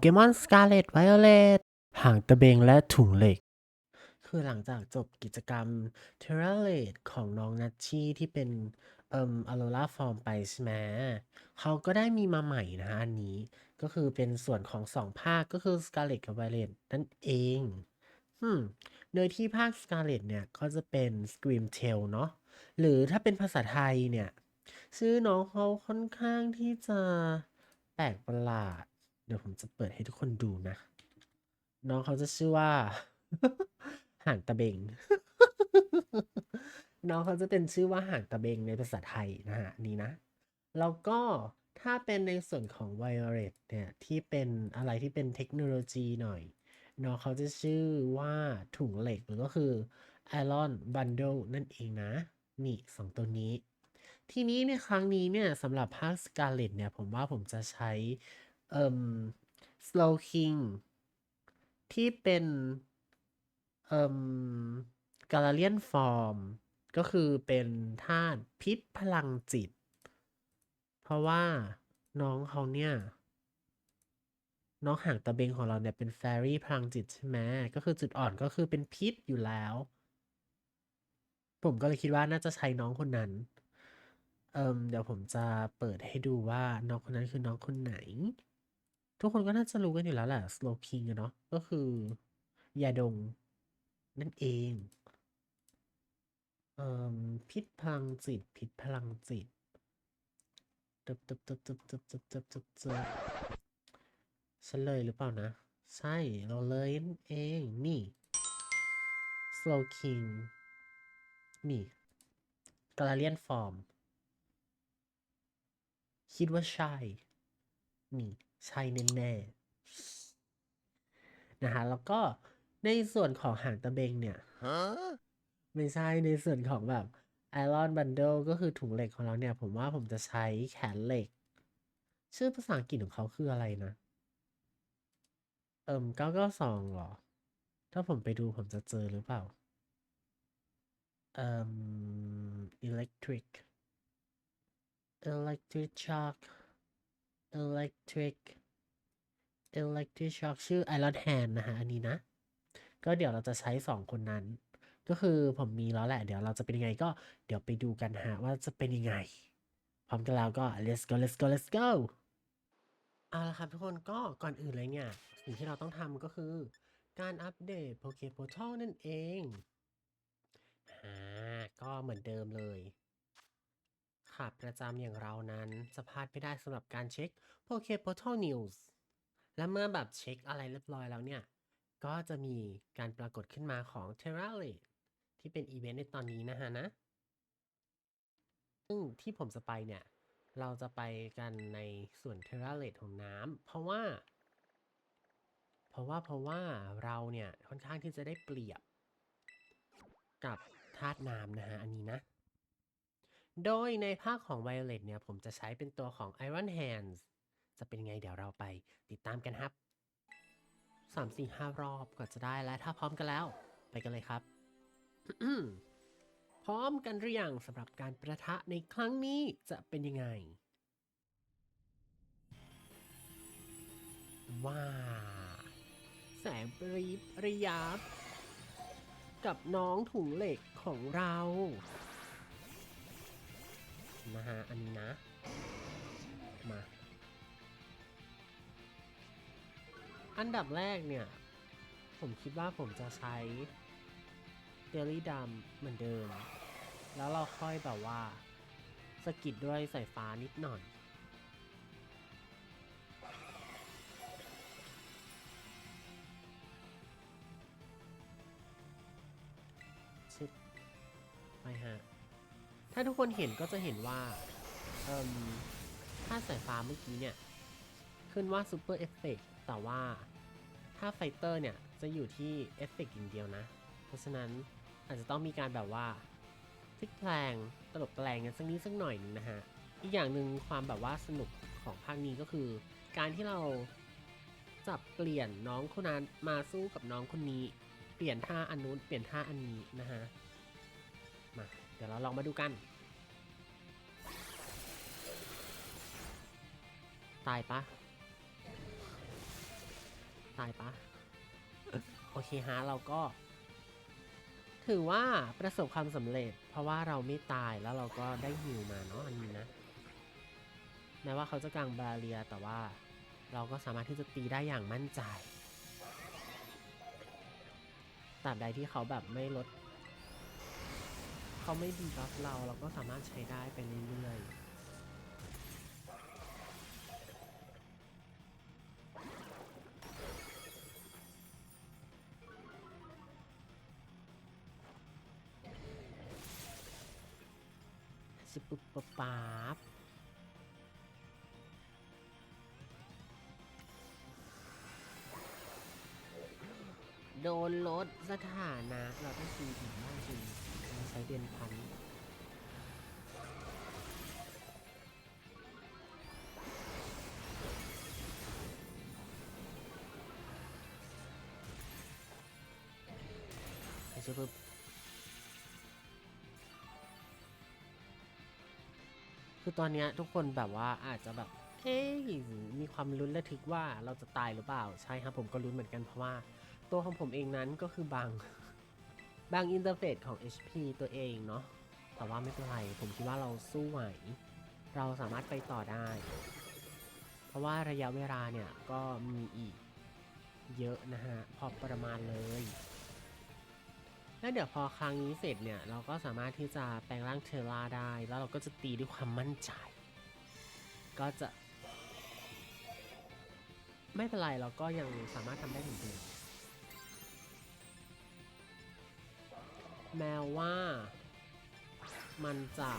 เกมอนสกาเลตไวโอเลตหางตะเบงและถุงเหล็ก คือหลังจากจบกิจกรรมเทเรเลตของน้องนัชชีที่เป็นเอ่มอโรราฟอร์มไปใช่ไหมเขาก็ได้มีมาใหม่นะอันนี้ก็คือเป็นส่วนของสองภาคก็คือ Scarlet กับ Violet นั่นเองอืมโดยที่ภาค Scarlet เนี่ยก็จะเป็น Scream Tail เนาะหรือถ้าเป็นภาษาไทยเนี่ย ชื่อน้องเขาค่อนข้างที่จะแปลกประหลาด เดี๋ยวผมจะเปิดให้ทุกคนดูนะ น้องเขาจะชื่อว่าห่างตะเบง น้องเขาจะเป็นชื่อว่าห่างตะเบงในภาษาไทยนะฮะนี่นะ แล้วก็ถ้าเป็นในส่วนของ Violet เนี่ยที่เป็นอะไรที่เป็นเทคโนโลยีหน่อยน้องเขาจะชื่อว่าถุงเหล็กหรือก็คือ Iron Bundle นั่นเองนะ นี่สองตัวนี้ ทีนี้ในครั้งนี้เนี่ยสำหรับภาค Scarlet เนี่ยผมว่าผมจะใช้ เอ่ม Slow King ที่เป็น เอ่ม Galarian Form ก็คือเป็นธาตุพิษพลังจิต เพราะว่าน้องเขาเนี่ย น้องหางตะเบงของเราเนี่ยเป็นแฟรี่พลังจิตใช่ไหมก็คือจุดอ่อนก็คือเป็นพิษอยู่แล้ว ผมก็เลยคิดว่าน่าจะใช้น้องคนนั้นเอิมเดี๋ยวผมจะเปิดให้ดูว่าน้องคนนั้นคือน้องคนไหน ทุกคนก็น่าจะรู้กันอยู่แล้วแหละ Slow King อะเนาะก็คือยาดงนั่นเองเอ่มพิษพลังจิต พิษพลังจิตตึบตึบตึบตึบตึบตึบตึบตึบตึบฉันเลยหรือเปล่านะ ใช่เราเลยนเองนี่ Slow King นี่ Galarian Form คิดว่าใช่ นี่ ใช่แน่ๆนะฮะแล้วก็ในส่วนของหางตะเบงเนี่ย ไม่ใช่ในส่วนของแบบ Iron Bundle ก็คือถุงเหล็กของเราเนี่ย ผมว่าผมจะใช้แขนเหล็ก ชื่อภาษาอังกฤษของเขาคืออะไรนะ เอิ่ม992เหรอ ถ้าผมไปดูผมจะเจอหรือเปล่า เอ่ม electric electric shock electric electric shock ชื่อ Iron Hand นะฮะ อันนี้นะ ก็เดี๋ยวเราจะใช้สองคนนั้น ก็คือผมมีแล้วแหละ เดี๋ยวเราจะเป็นยังไงก็เดี๋ยวไปดูกันฮะ ว่าจะเป็นยังไง พร้อมกันแล้วก็ let's go let's go let's go เอาละครับทุกคนก็ก่อนอื่นเลยเนี่ย สิ่งที่เราต้องทำก็คือ การอัปเดต Poke Portal นั่นเองอ่าก็เหมือนเดิมเลย ขาดประจำอย่างเรานั้น จะพลาดไม่ได้สำหรับการเช็ค Poke Portal News และเมื่อแบบเช็คอะไรเรียบร้อยแล้วเนี่ย ก็จะมีการปรากฏขึ้นมาของ t e r r a l a t e ที่เป็นอีเวนต์ในตอนนี้นะฮะนะ ซึ่งที่ผมจะไปเนี่ย เราจะไปกันในส่วน t e r r a l a t e ของน้ำเพราะว่า เพราะว่าเพราะว่าเราเนี่ย ค่อนข้างที่จะได้เปรียบกับธาตุน้ำนะฮะ อันนี้นะ โดยในภาคของ Violet เนี่ยผมจะใช้เป็นตัวของ Iron Hands จะเป็นไงเดี๋ยวเราไปติดตามกันครับสามสี่ห้ารอบกว่าจะได้แล้วถ้าพร้อมกันแล้ว ไปกันเลยครับ พร้อมกันหรือยังสำหรับการประทะในครั้งนี้จะเป็นยังไง ว้า แสงปรีบปริยับกับน้องถุงเหล็กของเรา นะฮะ อันนี้นะ มา อันดับแรกเนี่ย ผมคิดว่าผมจะใช้เดลี่ดำเหมือนเดิม แล้วเราค่อยแบบว่าสกิดด้วยสายฟ้านิดหน่อยชิดไปฮะ ถ้าทุกคนเห็นก็จะเห็นว่าถ้าสายฟ้าเมื่อกี้เนี่ย ขึ้นว่า Super Effect แต่ว่าถ้าไฟเตอร์เนี่ย จะอยู่ที่เอฟเฟกต์อย่างเดียวนะ เพราะฉะนั้นอาจจะต้องมีการแบบว่าพลิกแพลงตลบแปลงกันสักนิดสักหน่อยนึงนะฮะ อีกอย่างหนึ่งความแบบว่าสนุกของภาคนี้ก็คือ การที่เราจับเปลี่ยนน้องคนนั้นมาสู้กับน้องคนนี้ เปลี่ยนท่าอันนู้นเปลี่ยนท่าอันนี้นะฮะ เดี๋ยวเราลองมาดูกัน ตายปะตายปะโอเคฮะเราก็ ถือว่าประสบความสำเร็จ เพราะว่าเราไม่ตายแล้วเราก็ได้ฮิวมาเนาะอันนี้นะแม้ว่าเขาจะกลางบาเรียแต่ว่าเราก็สามารถที่จะตีได้อย่างมั่นใจตราบใดที่เขาแบบไม่ลด เขาไม่ดีบัฟเราเราก็สามารถใช้ได้ไปเรื่อยๆสิปุ๊บปั๊บปั๊บโดนลดสถานะ เราต้องซีถึงมากจริง ช้เดือนพันไอ้เชื่อปุ๊บคือตอนเนี้ยทุกคนแบบว่าอาจจะแบบ เอ๊ะมีความลุ้นระทึกว่าเราจะตายหรือเปล่า ใช่ครับผมก็ลุ้นเหมือนกันเพราะว่า ตัวของผมเองนั้นก็คือบาง บางอินเทอร์เฟซของ HP ตัวเองเนาะ แต่ว่าไม่เป็นไร ผมคิดว่าเราสู้ไหว เราสามารถไปต่อได้ เพราะว่าระยะเวลาเนี่ยก็มีอีกเยอะนะฮะ พอประมาณเลย แล้วเดี๋ยวพอครั้งนี้เสร็จเนี่ย เราก็สามารถที่จะแปลงร่างเทอร่าได้ แล้วเราก็จะตีด้วยความมั่นใจ ก็จะ ไม่เป็นไรเราก็ยังสามารถทำได้เหมือนเดิม แม้ว่า มันจะ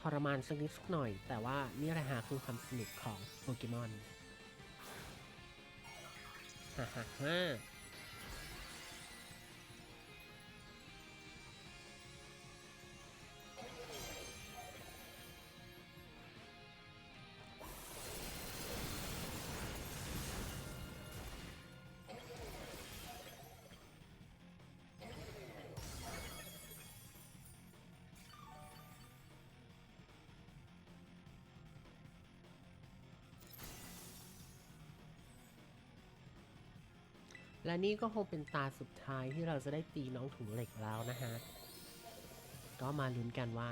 ทรมานสักนิดสักหน่อย แต่ว่านี่แหละฮะคือความสนุกของโปเกมอนฮ่าฮ่าฮ่า และนี่ก็คงเป็นตาสุดท้ายที่เราจะได้ตีน้องถุงเหล็กแล้วนะฮะ ก็มาลุ้นกันว่า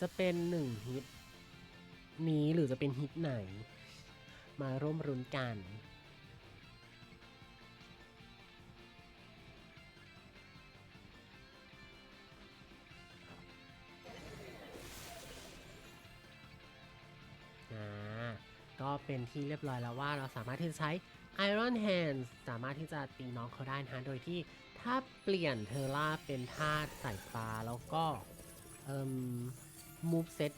จะเป็นหนึ่งฮิตนี้หรือจะเป็นฮิตไหน มาร่วมรุ้นกันก็เป็นที่เรียบร้อยแล้วว่าเราสามารถที่จะใช้ Iron Hands สามารถที่จะตีน้องเขาได้นะฮะ โดยที่ถ้าเปลี่ยนเทอร่าเป็นธาตุสายฟ้าแล้วก็เอ่ม move set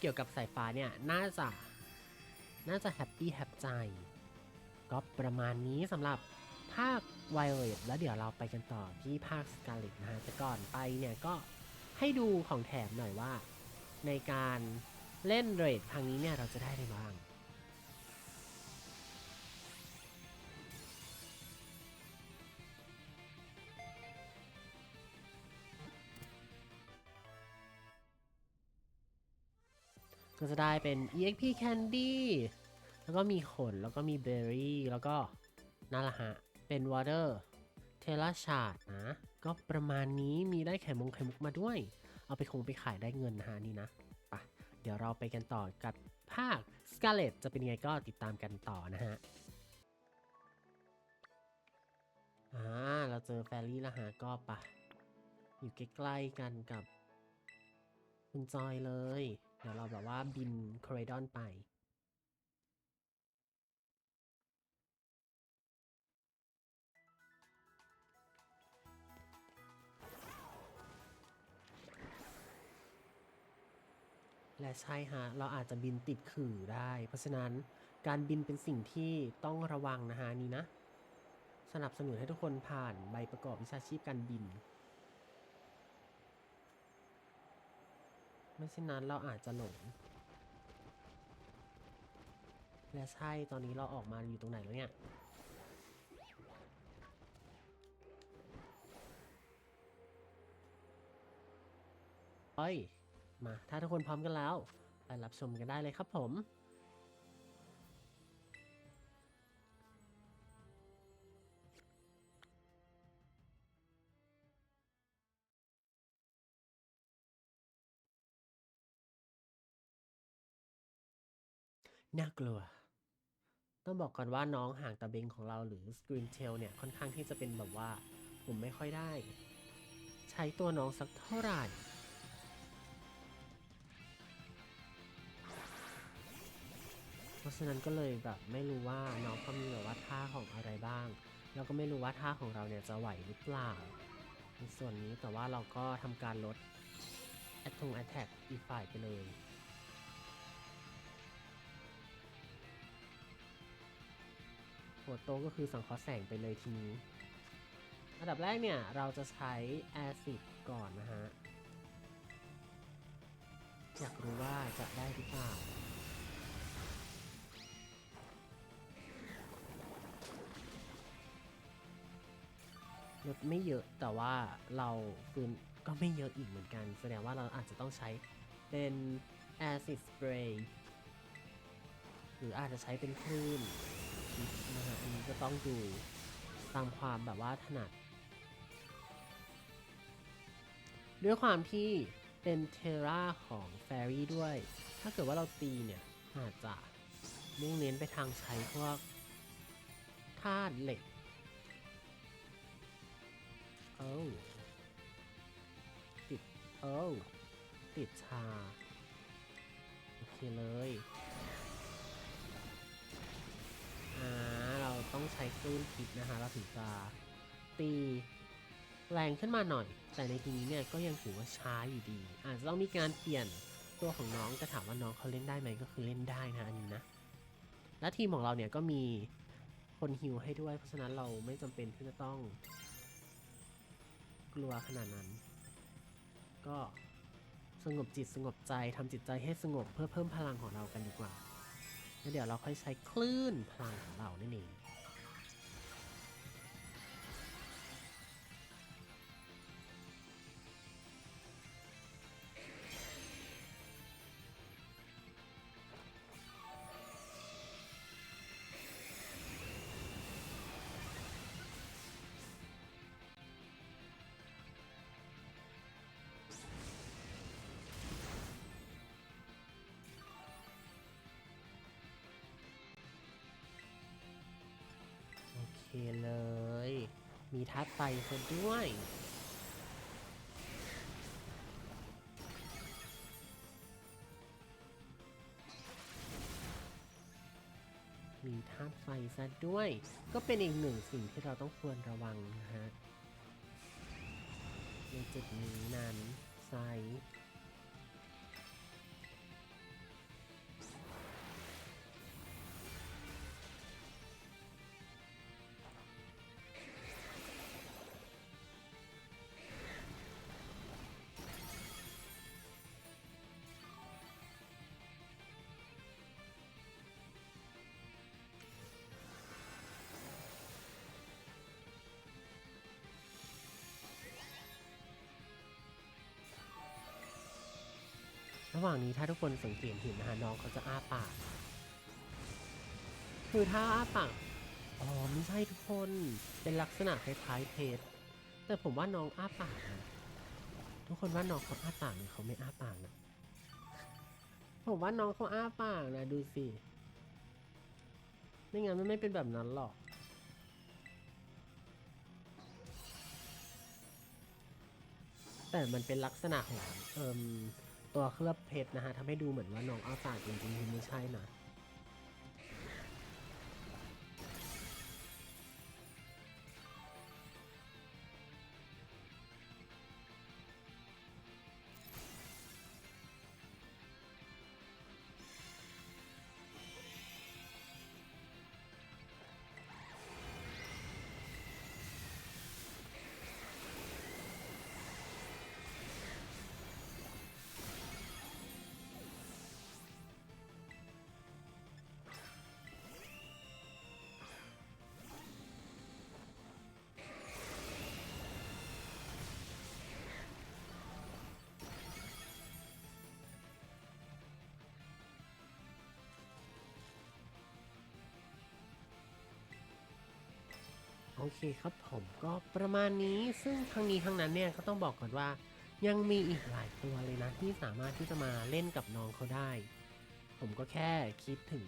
เกี่ยวกับสายฟ้าเนี่ย น่าจะ น่าจะแฮปปี้แฮปใจ ก็ประมาณนี้สำหรับภาค Violet แล้วเดี๋ยวเราไปกันต่อที่ภาค Scarlet นะฮะแต่ก่อนไปเนี่ยก็ให้ดูของแถมหน่อยว่า ในการเล่นเรดครั้งนี้เนี่ยเราจะได้อะไรบ้าง ก็จะได้เป็น EXP Candy แล้วก็มีขน แล้วก็มีเบอร์รี่ แล้วก็นั่นแหละฮะ เป็น Water t e l a s h a r d นะ ก็ประมาณนี้มีได้ไข่มงไข่มุกมาด้วย เอาไปคงไปขายได้เงินนะฮะนี่นะไปเดี๋ยวเราไปกันต่อกับภาค Scarlet จะเป็นยังไงก็ติดตามกันต่อนะฮะอ่าเราเจอแฟรี่แล้วฮะก็ปะอยู่ใกล้ๆกันกับ คุณจอยเลย เดี๋ยวเราแบบว่าบินคอริดอนไป และใช่ฮะ เราอาจจะบินติดขื่อได้ เพราะฉะนั้นการบินเป็นสิ่งที่ต้องระวังนะฮะ นี่นะ สนับสนุนให้ทุกคนผ่านใบประกอบวิชาชีพการบิน ไม่เช่นนั้นเราอาจจะหลง และใช่ตอนนี้เราออกมาอยู่ตรงไหนแล้วเนี่ยเฮ้ย มาถ้าทุกคนพร้อมกันแล้ว ไปรับชมกันได้เลยครับผม น่ากลัว ต้องบอกก่อนว่าน้องห่างตะเบงของเราหรือ Screen Tail เนี่ยค่อนข้างที่จะเป็นแบบว่าผมไม่ค่อยได้ ใช้ตัวน้องสักเท่าไหร่เพราะฉะนั้นก็เลยแบบไม่รู้ว่าน้องเขามีแบบว่าท่าของอะไรบ้าง แล้วก็ไม่รู้ว่าท่าของเราเนี่ยจะไหวหรือเปล่า ในส่วนนี้แต่ว่าเราก็ทำการลด a t t a c k attack อีกฝ่ายไปเลย หัวโต้ก็คือสังเคราะห์แสงไปเลยทีนี้ อันดับแรกเนี่ย เราจะใช้ acid ก่อนนะฮะ อยากรู้ว่าจะได้หรือเปล่าลดไม่เยอะแต่ว่าเราฟืนก็ไม่เยอะอีกเหมือนกัน แสดงว่าเราอาจจะต้องใช้เป็น acid spray หรืออาจจะใช้เป็นคลื่น นะฮะอันนี้ก็ต้องดูตามความแบบว่าถนัด ด้วยความที่เป็นเทราของแฟรี่ด้วย ถ้าเกิดว่าเราตีเนี่ย อาจจะมุ่งเน้นไปทางใช้พวกธาตุเหล็กเอ้าติดเอ้าติดชา โอเคเลย ใช้คลื่นพิษนะคะเราถึงจะตีแรงขึ้นมาหน่อย แต่ในทีนี้เนี่ยก็ยังถือว่าช้าอยู่ดี อาจจะต้องมีการเปลี่ยนตัวของน้องจะถามว่าน้องเขาเล่นได้ไหมก็คือเล่นได้นะอันนี้นะ และทีมของเราเนี่ยก็มีคนฮิวให้ด้วย เพราะฉะนั้นเราไม่จำเป็นที่จะต้อง กลัวขนาดนั้น ก็สงบจิตสงบใจทำจิตใจให้สงบเพื่อเพิ่มพลังของเรากันดีกว่าแล้วเดี๋ยวเราค่อยใช้คลื่นพลังของเรานั่นเอง เคเลย มีทัดไฟซะด้วย มีธาตุไฟซะด้วย ก็เป็นอีกหนึ่งสิ่งที่เราต้องควรระวังนะฮะ ในจุดนี้นั้นไซ หว่างนี้ถ้าทุกคนสังเกตเห็นนะฮะน้องเขาจะอ้าปาก คือถ้าอ้าปาก อ๋อไม่ใช่ทุกคน เป็นลักษณะคล้ายๆเพชรแต่ผมว่าน้องอ้าปากนะทุกคนว่าน้องเขาอ้าปากหรือเขาไม่อ้าปากนะผมว่าน้องเขาอ้าปากนะดูสิไม่งั้นมันไม่เป็นแบบนั้นหรอก แต่มันเป็นลักษณะของเอ่ม ตัวเคลือบเพชรนะฮะทำให้ดูเหมือนว่าน้องอ้าสากจริงๆคือไม่ใช่นะ อเคครับผมก็ประมาณนี้ซึ่งทั้งนี้ทั้งนั้นเนี่ยก็ต้องบอกก่อนว่า ยังมีอีกหลายตัวเลยนะที่สามารถที่จะมาเล่นกับน้องเขาได้ ผมก็แค่คิดถึง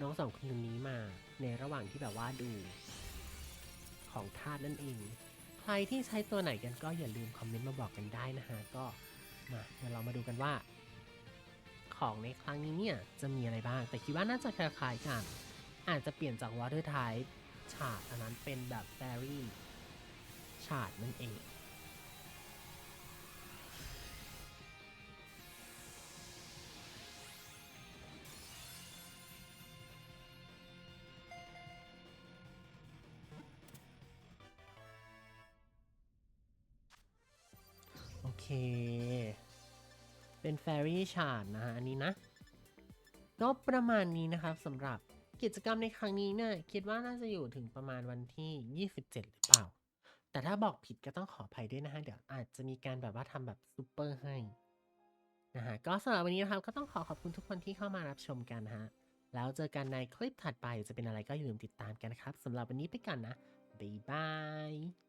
น้องสองคนนี้มา ในระหว่างที่แบบว่าดู ของทาสนั่นเอง ใครที่ใช้ตัวไหนกันก็อย่าลืมคอมเมนต์มาบอกกันได้นะฮะก็มาเดี๋ยวเรามาดูกันว่า ของในครั้งนี้เนี่ยจะมีอะไรบ้าง แต่คิดว่าน่าจะคล้ายๆกัน อาจจะเปลี่ยนจาก Water Type ฉาดอันนั้นเป็นแบบ Fairy ฉาดนั่นเอง โอเค เป็น Fairy ฉาดนะฮะอันนี้นะ ก็ประมาณนี้นะครับสำหรับ กิจกรรมในครั้งนี้เนี่ยคิดว่าน่าจะอยู่ถึงประมาณวันที่ 27 หรือเปล่า แต่ถ้าบอกผิดก็ต้องขออภัยด้วยนะฮะ เดี๋ยวอาจจะมีการแบบว่าทำแบบซูเปอร์ให้นะฮะก็สำหรับวันนี้นะครับก็ต้องขอขอบคุณทุกคนที่เข้ามารับชมกันฮะ แล้วเจอกันในคลิปถัดไปจะเป็นอะไรก็อย่าลืมติดตามกันนะครับสำหรับวันนี้ไปก่อนนะบ๊ายบาย